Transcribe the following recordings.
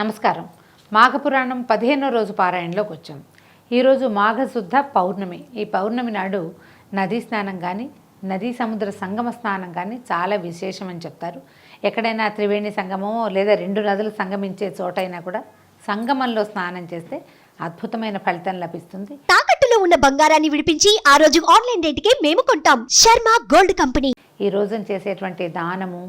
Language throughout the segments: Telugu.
నమస్కారం. మాఘపురాణం పదిహేనో రోజు పారాయణలోకి వచ్చాం. ఈరోజు మాఘశుద్ధ పౌర్ణమి. ఈ పౌర్ణమి నాడు నదీ స్నానం కానీ నదీ సముద్ర సంగమ స్నానం కానీ చాలా విశేషం అని చెప్తారు. ఎక్కడైనా త్రివేణి సంగమమో లేదా రెండు నదులు సంగమించే చోటైనా కూడా సంగమంలో స్నానం చేస్తే అద్భుతమైన ఫలితం లభిస్తుంది. తాకట్టులో ఉన్న బంగారాన్ని విడిపించి ఆ రోజు ఆన్లైన్ రేటుకే మేము కొంటాం. Sharma gold company. ఈ రోజున చేసేటువంటి దానము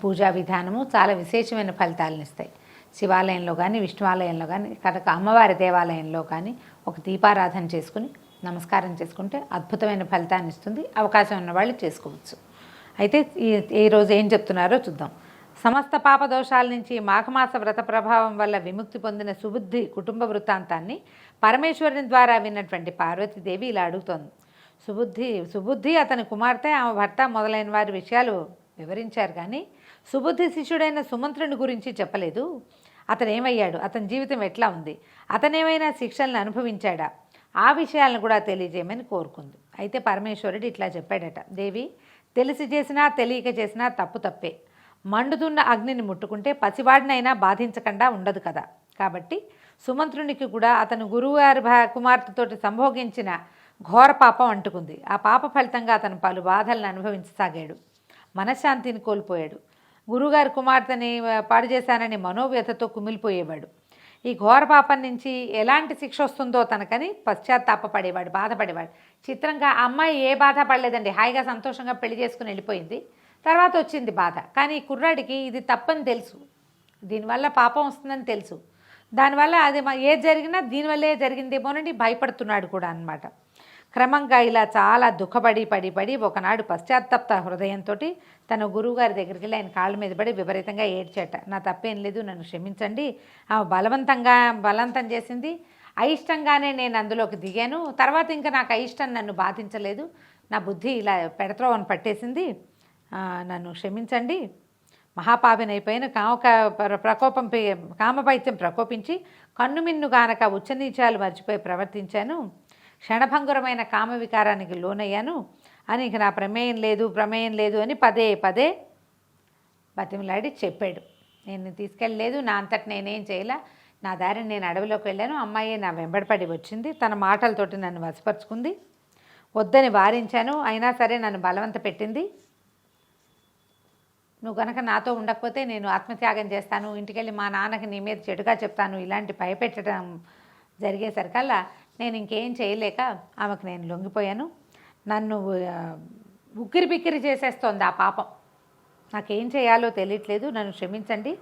పూజా విధానము చాలా విశేషమైన ఫలితాలను ఇస్తాయి. శివాలయంలో కానీ విష్ణువాలయంలో కానీ కనుక అమ్మవారి దేవాలయంలో కానీ ఒక దీపారాధన చేసుకుని నమస్కారం చేసుకుంటే అద్భుతమైన ఫలితాన్ని ఇస్తుంది. అవకాశం ఉన్న వాళ్ళు చేసుకోవచ్చు. అయితే ఈ ఈరోజు ఏం చెప్తున్నారో చూద్దాం. సమస్త పాపదోషాల నుంచి మాఘమాస వ్రత ప్రభావం వల్ల విముక్తి పొందిన సుబుద్ధి కుటుంబ వృత్తాంతాన్ని పరమేశ్వరుని ద్వారా విన్నటువంటి పార్వతీదేవి ఇలా అడుగుతోంది. సుబుద్ధి సుబుద్ధి అతని కుమార్తె ఆమె భర్త మొదలైన వారి విషయాలు వివరించారు కానీ సుబుద్ధి శిష్యుడైన సుమంత్రుని గురించి చెప్పలేదు. అతను ఏమయ్యాడు అతని జీవితం ఎట్లా ఉంది? అతనేమైనా శిక్షలను అనుభవించాడా? ఆ విషయాలను కూడా తెలియజేయమని కోరుకుంది. అయితే పరమేశ్వరుడు ఇట్లా చెప్పాడట. దేవి తెలిసి చేసినా తెలియక చేసినా తప్పు తప్పే. మండుతున్న అగ్నిని ముట్టుకుంటే పసివాడినైనా బాధించకుండా ఉండదు కదా. కాబట్టి సుమంత్రునికి కూడా అతను గురువుగారి భా కుమార్తెతోటి సంభోగించిన ఘోర పాపం అంటుకుంది. ఆ పాప ఫలితంగా అతను పలు బాధలను అనుభవించసాగాడు. మనశ్శాంతిని కోల్పోయాడు. గురుగారి కుమార్తెని పాడు చేశానని మనోవ్యతతో కుమిలిపోయేవాడు. ఈ ఘోర పాపం నుంచి ఎలాంటి శిక్ష వస్తుందో తనకని పశ్చాత్తాపపడేవాడు బాధపడేవాడు. చిత్రంగా అమ్మాయి ఏ బాధ పడలేదండి. హాయిగా సంతోషంగా పెళ్ళి చేసుకుని వెళ్ళిపోయింది. తర్వాత వచ్చింది బాధ. కానీ ఈ కుర్రాడికి ఇది తప్పని తెలుసు. దీనివల్ల పాపం వస్తుందని తెలుసు. దానివల్ల అది ఏది జరిగినా దీనివల్లే జరిగిందేమోనని భయపడుతున్నాడు కూడా అన్నమాట. క్రమంగా ఇలా చాలా దుఃఖపడి పడి పడి ఒకనాడు పశ్చాత్తప్త హృదయంతో తన గురువుగారి దగ్గరికి వెళ్ళి ఆయన కాళ్ళ మీద పడి విపరీతంగా ఏడ్చేట. నా తప్పేం లేదు నన్ను క్షమించండి. ఆమె బలవంతంగా బలవంతం చేసింది. అయిష్టంగానే నేను అందులోకి దిగాను. తర్వాత ఇంకా నాకు అయిష్టం నన్ను బాధించలేదు. నా బుద్ధి ఇలా పెడత్రోవని పట్టేసింది. నన్ను క్షమించండి. మహాపావినైపోయిన కామక ప్రకోపం పే- కామపైత్యం ప్రకోపించి కన్నుమిన్ను గానక ఉచ్చనీచాలు మర్చిపోయి ప్రవర్తించాను. క్షణభంగురమైన కామ వికారానికి లోనయ్యాను. అని ఇక నా ప్రమేయం లేదు ప్రమేయం లేదు అని పదే పదే బతిమలాడి చెప్పాడు. నేను తీసుకెళ్ళలేదు నా అంతటి నేనేం చేయలే? నా దారిని నేను అడవిలోకి వెళ్ళాను. అమ్మాయి నా వెంబడిపడి వచ్చింది. తన మాటలతోటి నన్ను వశపరుచుకుంది. వద్దని వారించాను. అయినా సరే నన్ను బలవంత పెట్టింది. నువ్వు కనుక నాతో ఉండకపోతే నేను ఆత్మత్యాగం చేస్తాను. ఇంటికెళ్ళి మా నాన్నకి నీ మీద చెడుగా చెప్తాను. ఇలాంటి భయపెట్టడం జరిగేసరికల్లా నేను ఇంకేం చేయలేక ఆమెకు నేను లొంగిపోయాను. నన్ను ఉక్కిరి బిక్కిరి చేసేస్తోంది ఆ పాపం. నాకేం చేయాలో తెలియట్లేదు. నన్ను క్షమించండి.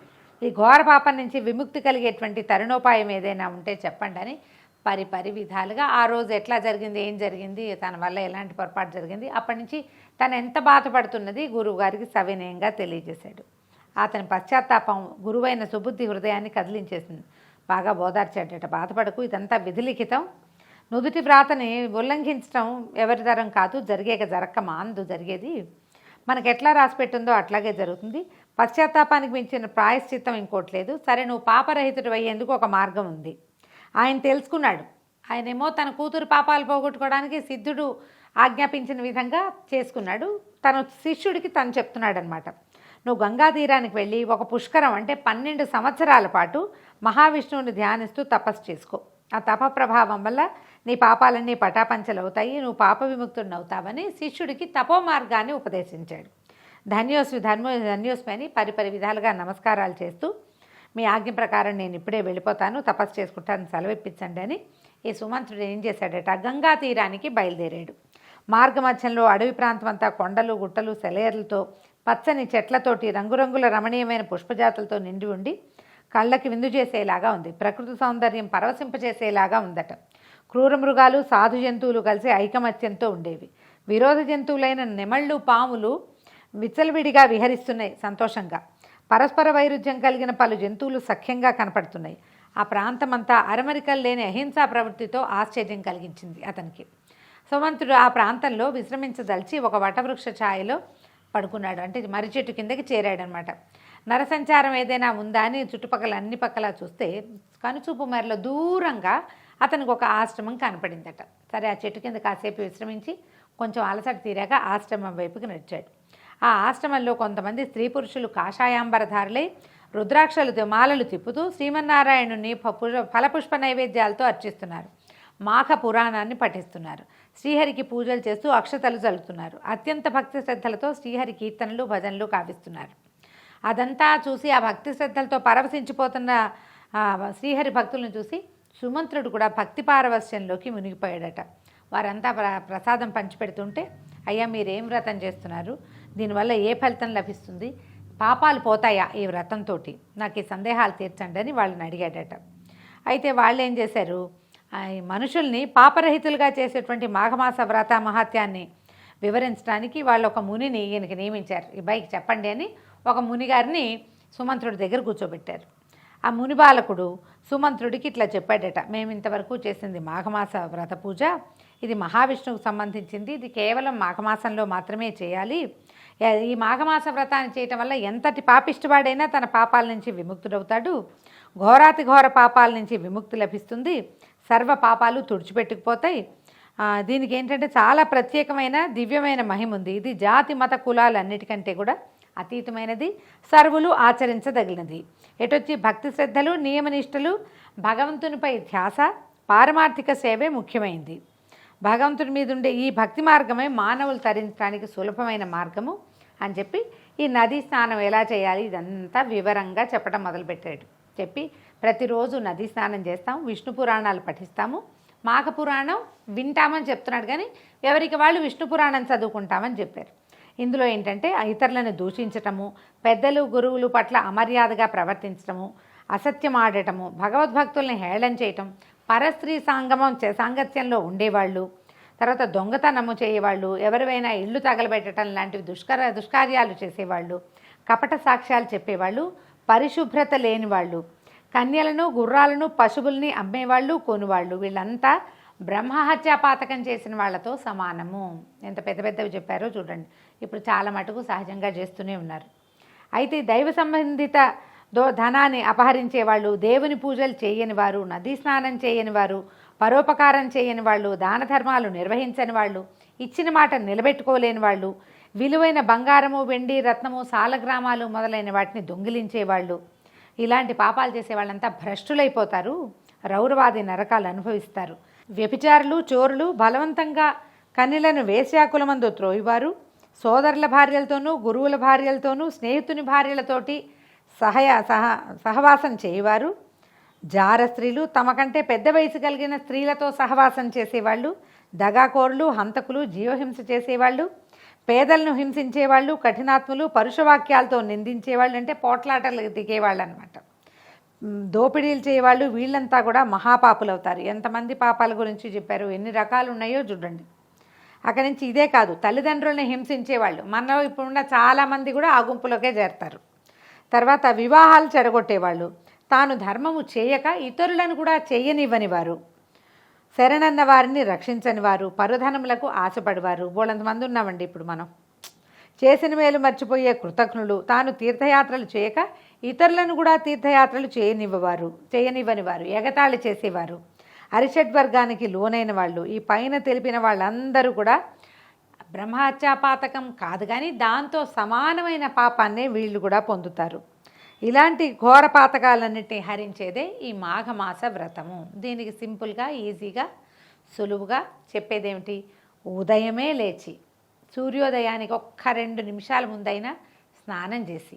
ఈ ఘోర పాపం నుంచి విముక్తి కలిగేటువంటి తరుణోపాయం ఏదైనా ఉంటే చెప్పండి అని పరి పరి విధాలుగా ఆ రోజు ఎట్లా జరిగింది ఏం జరిగింది తన వల్ల ఎలాంటి పొరపాటు జరిగింది అప్పటి నుంచి తను ఎంత బాధపడుతున్నది గురువు గారికి సవినయంగా తెలియజేశాడు. అతని పశ్చాత్తాపం గురువైన సుబుద్ధి హృదయాన్ని కదిలించేసింది. బాగా బోదార్చాడట బాధపడకు ఇదంతా విధిలిఖితం. నుదుటి వ్రాతని ఉల్లంఘించడం ఎవరి తరం కాదు జరిగేక జరక్క మాందు జరిగేది. మనకు ఎట్లా రాసి పెట్టిందో అట్లాగే జరుగుతుంది. పశ్చాత్తాపానికి మించిన ప్రాయశ్చిత్తం ఇంకోటి లేదు. సరే నువ్వు పాపరహితుడు అయ్యేందుకు ఒక మార్గం ఉంది? ఆయన తెలుసుకున్నాడు. ఆయనేమో తన కూతురు పాపాలు పోగొట్టుకోవడానికి సిద్ధుడు ఆజ్ఞాపించిన విధంగా చేసుకున్నాడు. తన శిష్యుడికి తను చెప్తున్నాడు అనమాట నువ్వు గంగా తీరానికి వెళ్ళి ఒక పుష్కరం అంటే పన్నెండు సంవత్సరాల పాటు మహావిష్ణువుని ధ్యానిస్తూ తపస్సు చేసుకో. ఆ తప ప్రభావం వల్ల నీ పాపాలన్నీ పటాపంచలవుతాయి నువ్వు పాప విముక్తుడిని అవుతావని శిష్యుడికి తపో మార్గాన్ని ఉపదేశించాడు. ధన్యోస్మి ధర్మ ధన్యోస్మి అని పరిపరి విధాలుగా నమస్కారాలు చేస్తూ మీ ఆజ్ఞ ప్రకారం నేను ఇప్పుడే వెళ్ళిపోతాను తపస్సు చేసుకుంటాను సెలవిప్పించండి అని ఈ సుమంత్రుడు ఏం చేశాడట? గంగా తీరానికి బయలుదేరాడు. మార్గమధ్యంలో అడవి ప్రాంతం అంతా కొండలు గుట్టలు సెలయర్లతో పచ్చని చెట్లతోటి రంగురంగుల రమణీయమైన పుష్పజాతులతో నిండి ఉండి కళ్ళకి విందు చేసేలాగా ఉంది. ప్రకృతి సౌందర్యం పరవశింపచేసేలాగా ఉందట. క్రూర మృగాలు సాధు జంతువులు కలిసి ఐకమత్యంతో ఉండేవి. విరోధ జంతువులైన నెమళ్ళు పాములు విచ్చలవిడిగా విహరిస్తున్నాయి సంతోషంగా. పరస్పర వైరుధ్యం కలిగిన పలు జంతువులు సఖ్యంగా కనపడుతున్నాయి. ఆ ప్రాంతమంతా అరమరికలు లేని అహింసా ప్రవృత్తితో ఆశ్చర్యం కలిగించింది అతనికి. సుమంతుడు ఆ ప్రాంతంలో విశ్రమించదలిచి ఒక వటవృక్ష ఛాయలో పడుకున్నాడు. అంటే మర్రి చెట్టు కిందకి చేరాడనమాట నరసంచారం ఏదైనా ఉందా అని చుట్టుపక్కల అన్ని పక్కల చూస్తే కనుచూపు మేరలో దూరంగా అతనికి ఒక ఆశ్రమం కనపడిందట. సరే ఆ చెట్టు కింద కాసేపు విశ్రమించి కొంచెం అలసట తీరాక ఆశ్రమం వైపుకి నడిచాడు. ఆ ఆశ్రమంలో కొంతమంది స్త్రీ పురుషులు కాషాయాంబరధారులై రుద్రాక్షలు మాలలు తిప్పుతూ శ్రీమన్నారాయణుని ఫలపుష్ప నైవేద్యాలతో అర్చిస్తున్నారు. మాఘ పురాణాన్ని పఠిస్తున్నారు. శ్రీహరికి పూజలు చేస్తూ అక్షతలు చల్లుతున్నారు అత్యంత భక్తి శ్రద్ధలతో శ్రీహరి కీర్తనలు భజనలు కావిస్తున్నారు అదంతా చూసి ఆ భక్తి శ్రద్ధలతో పరవశించిపోతున్న శ్రీహరి భక్తులను చూసి సుమంత్రుడు కూడా భక్తి పారవస్యంలోకి మునిగిపోయాడట. వారంతా ప్ర ప్రసాదం పంచిపెడుతుంటే అయ్యా మీరేం వ్రతం చేస్తున్నారు? దీనివల్ల ఏ ఫలితం లభిస్తుంది? పాపాలు పోతాయా ఈ వ్రతంతో నాకు ఈ సందేహాలు తీర్చండి అని వాళ్ళని అడిగాడట. అయితే వాళ్ళు ఏం చేశారు ఈ మనుషుల్ని పాపరహితులుగా చేసేటువంటి మాఘమాస వ్రత మహాత్యాన్ని వివరించడానికి వాళ్ళు ఒక మునిని ఈయనకి నియమించారు. ఈ బైక్ చెప్పండి అని ఒక మునిగారిని సుమంత్రుడి దగ్గర కూర్చోబెట్టారు. ఆ ముని బాలకుడు సుమంత్రుడికి ఇట్లా చెప్పాడట మేము ఇంతవరకు చేసింది మాఘమాస వ్రత పూజ ఇది మహావిష్ణువుకు సంబంధించింది. ఇది కేవలం మాఘమాసంలో మాత్రమే చేయాలి. ఈ మాఘమాస వ్రతాన్ని చేయటం వల్ల ఎంతటి పాపిష్టివాడైనా తన పాపాల నుంచి విముక్తుడవుతాడు. ఘోరాతి ఘోర పాపాల నుంచి విముక్తి లభిస్తుంది. సర్వ పాపాలు తుడిచిపెట్టుకుపోతాయి. దీనికి ఏంటంటే చాలా ప్రత్యేకమైన దివ్యమైన మహిమ ఉంది. ఇది జాతి మత కులాలన్నిటికంటే కూడా అతీతమైనది సర్వులు ఆచరించదగినది. ఎటొచ్చి భక్తి శ్రద్ధలు నియమనిష్టలు భగవంతునిపై ధ్యాస పారమార్థిక సేవే ముఖ్యమైంది. భగవంతుడి మీద ఉండే ఈ భక్తి మార్గమే మానవులు తరించడానికి సులభమైన మార్గము అని చెప్పి ఈ నదీ స్నానం ఎలా చేయాలి ఇదంతా వివరంగా చెప్పడం మొదలుపెట్టాడు. చెప్పి ప్రతిరోజు నదీ స్నానం చేస్తాం విష్ణు పురాణాలు పఠిస్తాము. మాఘ పురాణం వింటామని చెప్తున్నాడు కానీ ఎవరికి వాళ్ళు విష్ణు పురాణం చదువుకుంటామని చెప్పారు. ఇందులో ఏంటంటే ఇతరులను దూషించటము పెద్దలు గురువులు పట్ల అమర్యాదగా ప్రవర్తించటము అసత్యం ఆడటము భగవద్భక్తుల్ని హేళన చేయటం పరస్త్రీ సాంగమం చే సాంగత్యంలో ఉండేవాళ్ళు తర్వాత దొంగతనము చేయవాళ్ళు ఎవరివైనా ఇళ్ళు తగలబెట్టడం లాంటివి దుష్కర దుష్కార్యాలు చేసేవాళ్ళు కపట సాక్ష్యాలు చెప్పేవాళ్ళు పరిశుభ్రత లేని వాళ్ళు కన్యలను గుర్రాలను పశువుల్ని అమ్మేవాళ్ళు కొనువాళ్ళు వీళ్ళంతా బ్రహ్మహత్యా పాతకం చేసిన వాళ్ళతో సమానము. ఎంత పెద్ద పెద్దవి చెప్పారో చూడండి. ఇప్పుడు చాలా మటుకు సహజంగా చేస్తూనే ఉన్నారు. అయితే దైవ సంబంధిత దో ధనాన్ని అపహరించే వాళ్ళు దేవుని పూజలు చేయని వారు నదీ స్నానం చేయని వారు పరోపకారం చేయని వాళ్ళు దాన ధర్మాలు నిర్వహించని వాళ్ళు ఇచ్చిన మాట నిలబెట్టుకోలేని వాళ్ళు విలువైన బంగారము వెండి రత్నము సాలగ్రామాలు మొదలైన వాటిని దొంగిలించేవాళ్ళు ఇలాంటి పాపాలు చేసే వాళ్ళంతా భ్రష్టులైపోతారు రౌరవాది నరకాలు అనుభవిస్తారు. వ్యభిచారులు చోరులు బలవంతంగా కన్యలను వేశ్యాకులమందు త్రోయివారు. సోదరుల భార్యలతోనూ గురువుల భార్యలతోనూ స్నేహితుని భార్యలతోటి సహయ సహ సహవాసం చేయవారు. జార స్త్రీలు తమ కంటే పెద్ద వయసు కలిగిన స్త్రీలతో సహవాసం చేసేవాళ్ళు. దగాకోరులు హంతకులు జీవహింస చేసేవాళ్ళు. పేదలను హింసించేవాళ్ళు కఠినాత్ములు పరుషవాక్యాలతో నిందించేవాళ్ళు అంటే పోట్లాటలు దిగేవాళ్ళు అనమాట దోపిడీలు చేయవాళ్ళు వీళ్ళంతా కూడా మహాపాపులు అవుతారు ఎంతమంది పాపాల గురించి చెప్పారు? ఎన్ని రకాలు ఉన్నాయో చూడండి. అక్కడి నుంచి ఇదే కాదు తల్లిదండ్రులను హింసించేవాళ్ళు. మనలో ఇప్పుడున్న చాలామంది కూడా ఆ గుంపులోకే చేరతారు. తర్వాత వివాహాలు చెడగొట్టేవాళ్ళు తాను ధర్మము చేయక ఇతరులను కూడా చేయనివ్వని వారు. శరణన్న వారిని రక్షించని వారు పరుధనములకు ఆశపడివారు. బోళంతమంది ఉన్నామండి ఇప్పుడు మనం. చేసిన మేలు మర్చిపోయే కృతజ్ఞులు. తాను తీర్థయాత్రలు చేయక ఇతరులను కూడా తీర్థయాత్రలు చేయనివ్వవారు చేయనివ్వని వారు ఎగతాళి చేసేవారు. అరిషడ్ వర్గానికి లోనైన వాళ్ళు ఈ పైన తెలిపిన వాళ్ళందరూ కూడా బ్రహ్మాచ్యాపాతకం కాదు కానీ దాంతో సమానమైన పాపాన్నే వీళ్ళు కూడా పొందుతారు. ఇలాంటి ఘోర పాతకాలన్నింటినీ హరించేదే ఈ మాఘమాస వ్రతము. దీనికి సింపుల్గా ఈజీగా సులువుగా చెప్పేదేమిటి? ఉదయమే లేచి సూర్యోదయానికి ఒక్క రెండు నిమిషాల ముందైనా స్నానం చేసి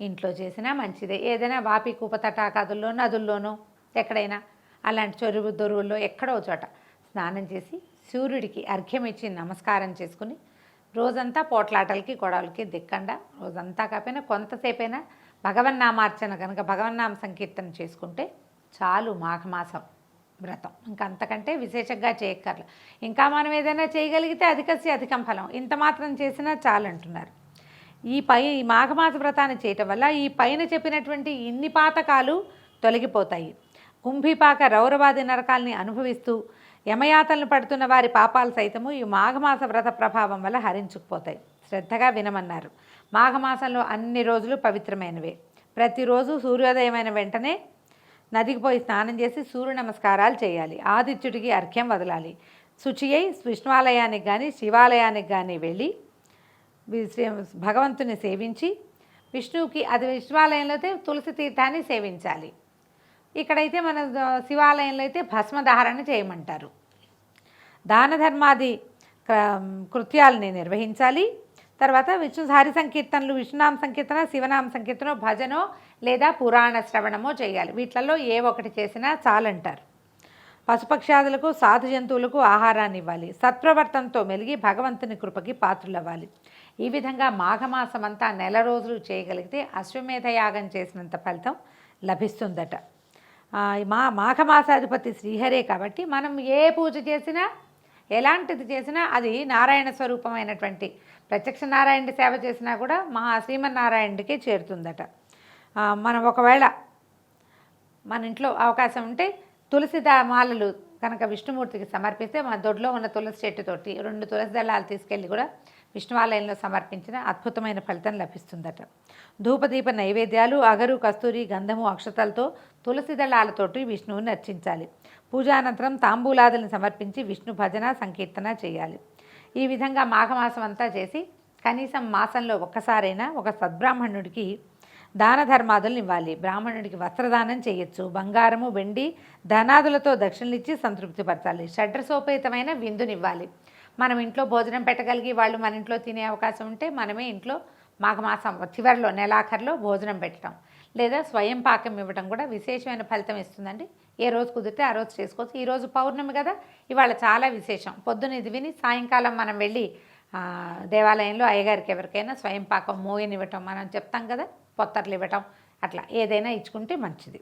ఇంట్లో చేసినా మంచిదే. ఏదైనా వాపి కూప తటాకాదుల్లో నదుల్లోనో ఎక్కడైనా. అలాంటి చెరువు దొరువుల్లో ఎక్కడో చోట స్నానం చేసి సూర్యుడికి అర్ఘ్యం ఇచ్చి నమస్కారం చేసుకుని రోజంతా పోట్లాటలకి గొడవలకి దిక్కండా. రోజంతా కాకపోయినా కొంతసేపైనా భగవన్నామార్చన కనుక భగవన్నామ సంకీర్తన చేసుకుంటే చాలు మాఘమాసం వ్రతం. ఇంకా అంతకంటే విశేషంగా చేయక్కర్లే. ఇంకా మనం ఏదైనా చేయగలిగితే అధికసి అధికం ఫలం. ఇంత మాత్రం చేసినా చాలు అంటున్నారు ఈ పై ఈ మాఘమాస వ్రతాన్ని చేయటం వల్ల ఈ పైన చెప్పినటువంటి ఇన్ని పాతకాలు తొలగిపోతాయి. కుంభిపాక రౌరవాది నరకాల్ని అనుభవిస్తూ యమయాతలను పడుతున్న వారి పాపాలు సైతము ఈ మాఘమాస వ్రత ప్రభావం వల్ల హరించుకుపోతాయి. శ్రద్ధగా వినమన్నారు. మాఘమాసంలో అన్ని రోజులు పవిత్రమైనవే. ప్రతిరోజు సూర్యోదయమైన వెంటనే నదికి పోయి స్నానం చేసి సూర్య నమస్కారాలు చేయాలి. ఆదిత్యుడికి అర్ఘ్యం వదలాలి. శుచి అయి విష్ణువాలయానికి కానీ శివాలయానికి కానీ వెళ్ళి శ్రీ- భగవంతుని సేవించి విష్ణువుకి అది విష్ణువాలయంలో అయితే తులసి తీర్థాన్ని సేవించాలి. ఇక్కడైతే మన శివాలయంలో అయితే భస్మధారణ చేయమంటారు. దాన ధర్మాది క్ర- కృత్యాలని నిర్వహించాలి. తర్వాత విష్ణు హరి సంకీర్తనలు విష్ణునామ సంకీర్తన శివనామ సంకీర్తన భజనో లేదా పురాణ శ్రవణమో చేయాలి. వీటిలలో ఏ ఒకటి చేసినా చాలంటారు. పశుపక్షాదులకు సాధు జంతువులకు ఆహారాన్ని ఇవ్వాలి సత్ప్రవర్తనతో మెలిగి భగవంతుని కృపకి పాత్రులవ్వాలి. ఈ విధంగా మాఘమాసం అంతా నెల రోజులు చేయగలిగితే అశ్వమేధ యాగం చేసినంత ఫలితం లభిస్తుందట. మా మాఘమాసాధిపతి శ్రీహరే కాబట్టి మనం ఏ పూజ చేసినా ఎలాంటిది చేసినా అది నారాయణ స్వరూపమైనటువంటి ప్రత్యక్ష నారాయణుడి సేవ చేసినా కూడా మా శ్రీమన్నారాయణుడికే చేరుతుందట. మనం ఒకవేళ మన ఇంట్లో అవకాశం ఉంటే తులసి మాలలు కనుక విష్ణుమూర్తికి సమర్పిస్తే మన దొడ్లో ఉన్న తులసి చెట్టుతోటి రెండు తులసి దళాలు తీసుకెళ్ళి కూడా విష్ణువాలయంలో సమర్పించిన అద్భుతమైన ఫలితం లభిస్తుందట. ధూపదీప నైవేద్యాలు అగరు కస్తూరి గంధము అక్షతలతో తులసి దళాలతోటి విష్ణువుని అర్చించాలి పూజానంతరం తాంబూలాదులను సమర్పించి విష్ణు భజన సంకీర్తన చేయాలి. ఈ విధంగా మాఘమాసం అంతా చేసి కనీసం మాసంలో ఒక్కసారైనా ఒక సద్బ్రాహ్మణుడికి దాన ధర్మాదులను ఇవ్వాలి బ్రాహ్మణుడికి వస్త్రదానం చేయొచ్చు. బంగారము వెండి ధనాదులతో దక్షిణలు ఇచ్చి సంతృప్తిపరచాలి షడ్రసోపేతమైన విందునివ్వాలి మనం ఇంట్లో భోజనం పెట్టగలిగి వాళ్ళు మన ఇంట్లో తినే అవకాశం ఉంటే మనమే ఇంట్లో మాఘమాసం చివరిలో నెలాఖరులో భోజనం పెట్టడం. లేదా స్వయం పాకం ఇవ్వడం కూడా విశేషమైన ఫలితం ఇస్తుందండి. ఏ రోజు కుదిరితే ఆ రోజు చేసుకోవచ్చు. ఈరోజు పౌర్ణమి కదా ఇవాళ చాలా విశేషం. పొద్దున ఇది విని సాయంకాలం మనం వెళ్ళి దేవాలయంలో అయ్యగారికి ఎవరికైనా స్వయం పాకం మోయనివ్వటం మనం చెప్తాం కదా. పొత్తర్లు ఇవ్వటం అట్లా ఏదైనా ఇచ్చుకుంటే మంచిది.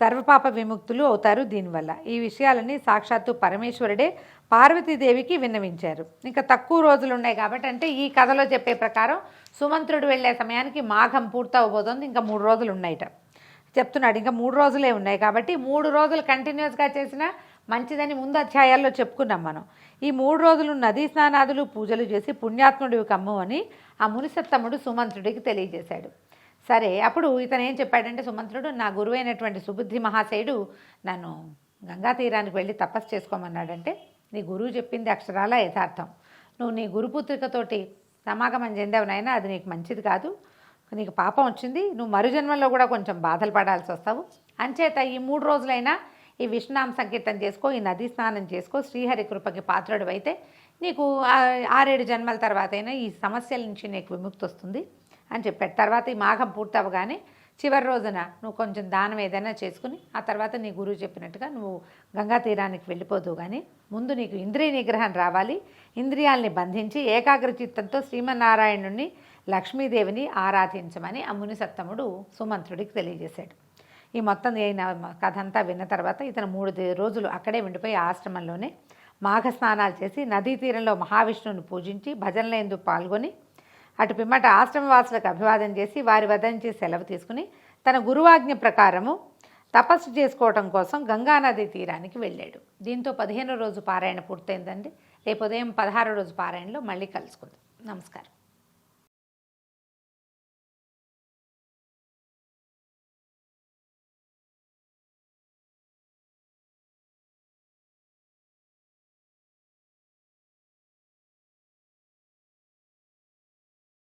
సర్వపాప విముక్తులు అవుతారు దీనివల్ల. ఈ విషయాలన్నీ సాక్షాత్తు పరమేశ్వరుడే పార్వతీదేవికి విన్నవించారు. ఇంకా తక్కువ రోజులు ఉన్నాయి కాబట్టి అంటే ఈ కథలో చెప్పే ప్రకారం సుమంత్రుడు వెళ్ళే సమయానికి మాఘం పూర్తవబోతోంది. ఇంకా మూడు రోజులు ఉన్నాయిట చెప్తున్నాడు ఇంకా మూడు రోజులే ఉన్నాయి కాబట్టి మూడు రోజులు కంటిన్యూస్గా చేసినా మంచిదని ముందు అధ్యాయాల్లో చెప్పుకున్నాం మనం. ఈ మూడు రోజులు నదీ స్నానాదులు పూజలు చేసి పుణ్యాత్ముడివి కమ్ము అని ఆ మునిసత్తముడు సుమంత్రుడికి తెలియజేశాడు. సరే అప్పుడు ఇతను ఏం చెప్పాడంటే సుమంత్రుడు నా గురువైనటువంటి సుబుద్ధి మహాశయుడు నన్ను గంగా తీరానికి వెళ్ళి తపస్సు చేసుకోమన్నాడంటే నీ గురువు చెప్పింది అక్షరాల యథార్థం. నువ్వు నీ గురుపుత్రికతోటి సమాగమం చెందావు అది నీకు మంచిది కాదు. నీకు పాపం వచ్చింది నువ్వు మరుజన్మల్లో కూడా కొంచెం బాధలు పడాల్సి వస్తావు. అంచేత ఈ మూడు రోజులైనా ఈ విష్ణునామ సంకీర్తన చేసుకో ఈ నదీ స్నానం చేసుకో శ్రీహరి కృపకి పాత్రుడు అయితే నీకు ఆరేడు జన్మల తర్వాత అయినా ఈ సమస్యల నుంచి నీకు విముక్తి వస్తుంది. అని చెప్పాడు. తర్వాత ఈ మాఘం పూర్తవగానే చివరి రోజున నువ్వు కొంచెం దానం ఏదైనా చేసుకుని ఆ తర్వాత నీ గురువు చెప్పినట్టుగా నువ్వు గంగా తీరానికి వెళ్ళిపోదు కానీ ముందు నీకు ఇంద్రియ నిగ్రహం రావాలి. ఇంద్రియాల్ని బంధించి ఏకాగ్ర చిత్తంతో శ్రీమన్నారాయణుణ్ణి లక్ష్మీదేవిని ఆరాధించమని ఆ ముని సత్తముడు సుమంత్రుడికి తెలియజేశాడు. ఈ మొత్తం అయిన కథ అంతా విన్న తర్వాత ఇతను మూడు రోజులు అక్కడే ఉండిపోయి ఆశ్రమంలోనే మాఘ స్నానాలు చేసి నదీ తీరంలో మహావిష్ణువుని పూజించి భజనలందు పాల్గొని అటు పిమ్మట ఆశ్రమవాసులకు అభివాదం చేసి వారి వద్ద నుంచి సెలవు తీసుకుని తన గురువాజ్ఞ ప్రకారము తపస్సు చేసుకోవటం కోసం గంగానది తీరానికి వెళ్ళాడు. దీంతో పదిహేనో రోజు పారాయణ పూర్తయిందండి. రేపు ఉదయం పదహారో రోజు పారాయణలో మళ్ళీ కలుసుకుందాం. నమస్కారం.